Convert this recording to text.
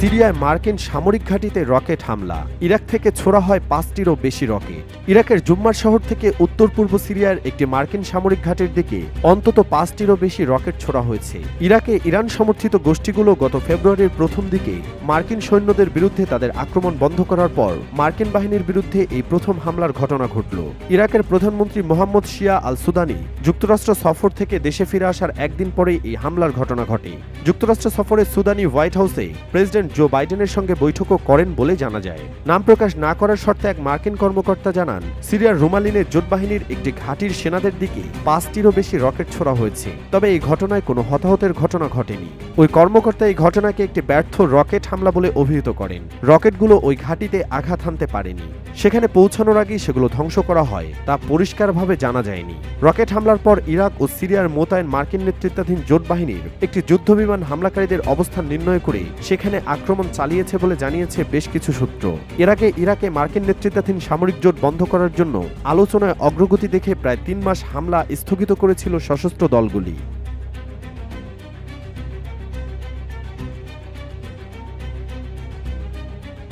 সিরিয়ায় মার্কিন সামরিক ঘাঁটিতে রকেট হামলা। ইরাক থেকে ছোড়া হয় পাঁচটিরও বেশি রকেট। ইরাকের জুম্মার শহর থেকে উত্তর পূর্ব সিরিয়ার একটি মার্কিন সামরিক ঘাঁটির দিকে অন্তত পাঁচটিরও বেশি রকেট ছোড়া হয়েছে। ইরাকে ইরান সমর্থিত গোষ্ঠীগুলো গত ফেব্রুয়ারির প্রথম দিকে মার্কিন সৈন্যদের বিরুদ্ধে তাদের আক্রমণ বন্ধ করার পর মার্কিন বাহিনীর বিরুদ্ধে এই প্রথম হামলার ঘটনা ঘটল। ইরাকের প্রধানমন্ত্রী মোহাম্মদ শিয়া আল সুদানি যুক্তরাষ্ট্র সফর থেকে দেশে ফিরে আসার একদিন পরেই এই হামলার ঘটনা ঘটে। যুক্তরাষ্ট্র সফরে সুদানি হোয়াইট হাউসে প্রেসিডেন্ট জো বাইডেনের সঙ্গে বৈঠকও করেন বলে জানা যায়। নাম প্রকাশ না করার শর্তে এক মার্কিন কর্মকর্তা জানান, সিরিয়ার রুমালিনের জোট বাহিনীর একটি ঘাঁটির সেনাদের দিকে পাঁচটিরও বেশি রকেট ছোড়া হয়েছে। তবে এই ঘটনায় কোনো হতাহতের ঘটনা ঘটেনি। ওই কর্মকর্তা এই ঘটনাকে একটি ব্যর্থ রকেট হামলা বলে অভিহিত করেন। রকেটগুলো ওই ঘাঁটিতে আঘাত হানতে পারেনি। সেখানে পৌঁছানোর আগেই সেগুলো ধ্বংস করা হয়, তা পরিষ্কারভাবে জানা যায়নি। রকেট হামলার পর ইরাক ও সিরিয়ার মোতায়েন মার্কিন নেতৃত্বাধীন জোট বাহিনীর একটি যুদ্ধবিমান হামলাকারীদের অবস্থান নির্ণয় করে সেখানে আক্রমণ চালিয়েছে বলে জানিয়েছে বেশ কিছু সূত্র। এর আগে ইরাকে মার্কিন নেতৃত্বাধীন সামরিক জোট বন্ধ করার জন্য আলোচনায় অগ্রগতি দেখে প্রায় তিন মাস হামলা স্থগিত করেছিল সশস্ত্র দলগুলি।